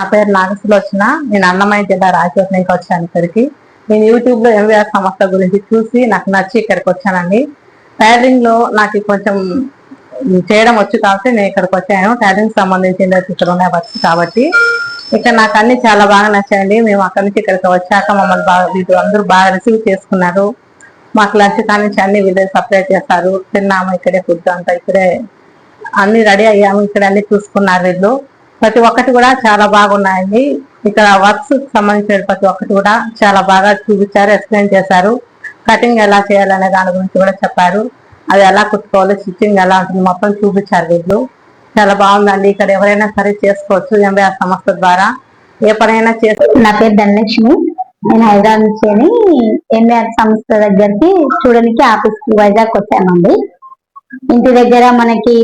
నా పేరు నాగసులోచన. నేను అన్నమయ్య జిల్లా రాయచోట నుంచి వచ్చాను ఇక్కడికి. నేను యూట్యూబ్లో ఎంవీఆర్ సంస్థ గురించి చూసి నాకు నచ్చి ఇక్కడికి వచ్చానండి. టైలరింగ్లో నాకు కొంచెం చేయడం వచ్చు కాబట్టి నేను ఇక్కడికి వచ్చాను. టైలరింగ్ సంబంధించిన ఇక్కడ ఉన్నాయి వచ్చు కాబట్టి ఇక్కడ నాకు అన్ని చాలా బాగా నచ్చాయండి. మేము అక్కడి నుంచి ఇక్కడికి వచ్చాక మమ్మల్ని బాగా వీళ్ళు అందరూ బాగా రిసీవ్ చేసుకున్నారు. మాకు లంచ్ కానించి అన్ని వీళ్ళే సపరేట్ చేస్తారు. తిన్నాము ఇక్కడే ఫుడ్ అంతా ఇక్కడే అన్ని రెడీ అయ్యాము. ఇక్కడ అన్ని చూసుకున్నారు వీళ్ళు. ప్రతి ఒక్కటి కూడా చాలా బాగున్నాయండి. ఇక్కడ వర్క్స్ సంబంధించిన ప్రతి ఒక్కటి కూడా చాలా బాగా చూపించారు ఎక్స్ప్లెయిన్ చేశారు. కటింగ్ ఎలా చేయాలనే దాని గురించి కూడా చెప్పారు. అది ఎలా కుట్టుకోవాలి స్టిచ్చింగ్ ఎలా ఉంటుంది మొత్తం చూపించారు వీళ్ళు. చాలా బాగుందండి. ఇక్కడ ఎవరైనా సరే చేసుకోవచ్చు ఎంబీఆర్ సంస్థ ద్వారా. ఏ పనైనా చేసు నా పేరు ధనలక్ష్మి. నేను హైదరాబాద్ నుంచి ఎంబీఆర్ సంస్థ దగ్గరికి చూడడానికి ఆఫీస్కి వైజాగ్ వచ్చానండి. ఇంటి దగ్గర మనకి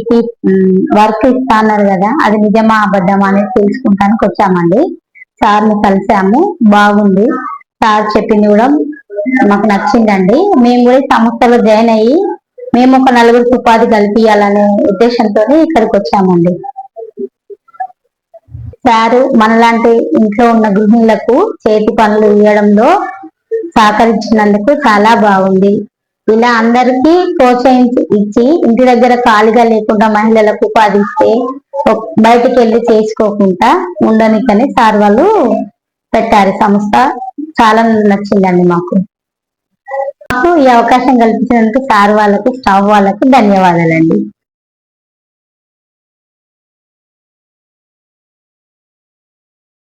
వర్క్ ఇస్తా అన్నారు కదా అది నిజమా అబద్ధమా అనేది తెలుసుకుంటానికి వచ్చామండి. సార్ని కలిసాము బాగుంది. సార్ చెప్పింది కూడా మాకు నచ్చిందండి. మేము కూడా సంస్థలో జాయిన్ అయ్యి మేము ఒక నలుగురికి ఉపాధి కల్పించాలనే ఉద్దేశంతో ఇక్కడికి వచ్చామండి. సారు మనలాంటి ఇంట్లో ఉన్న గృహిణులకు చేతి పనులు ఇవ్వడంలో సహకరించినందుకు చాలా బాగుంది. ఇలా అందరికీ ప్రోత్సహించి ఇచ్చి ఇంటి దగ్గర ఖాళీగా లేకుండా మహిళలకు ఉపాధి ఇస్తే బయటికి వెళ్ళి చేసుకోకుండా ఉండనికని సార్ వాళ్ళు పెట్టారు. సంస్థ చాలా నచ్చిందండి మాకు. మాకు ఈ అవకాశం కల్పించినందుకు సార్ వాళ్ళకు స్టాఫ్ వాళ్ళకు ధన్యవాదాలండి.